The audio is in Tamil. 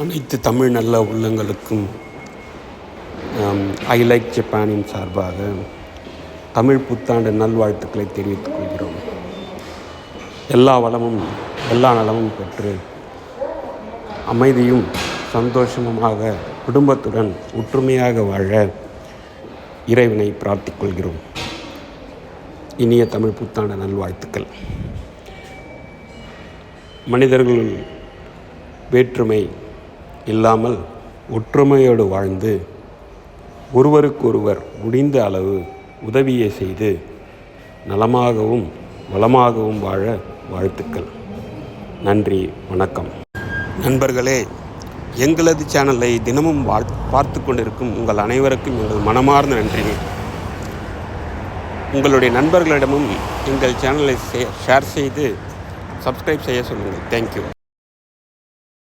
அனைத்து தமிழ் நல்ல உள்ளங்களுக்கும் ஐ லைக் ஜப்பானின் சார்பாக தமிழ் புத்தாண்டு நல்வாழ்த்துக்களை தெரிவித்துக் கொள்கிறோம். எல்லா வளமும் எல்லா நலமும் பெற்று அமைதியும் சந்தோஷமுமாக குடும்பத்துடன் ஒற்றுமையாக வாழ இறைவனை பிரார்த்திக்கொள்கிறோம் இனிய தமிழ் புத்தாண்டு நல்வாழ்த்துக்கள். மனிதர்கள் வேற்றுமை இல்லாமல் ஒற்றுமையோடு வாழ்ந்து ஒருவருக்கொருவர் முடிந்த அளவு உதவியை செய்து நலமாகவும் வளமாகவும் வாழ வாழ்த்துக்கள். நன்றி வணக்கம். நண்பர்களே எங்களது சேனலை தினமும் வாழ் பார்த்து கொண்டிருக்கும் உங்கள் அனைவருக்கும் எங்கள் மனமார்ந்த நன்றி உங்களுடைய நண்பர்களிடமும் எங்கள் சேனலை ஷேர் செய்து சப்ஸ்கிரைப் செய்ய சொல்லுங்கள். தேங்க்யூ.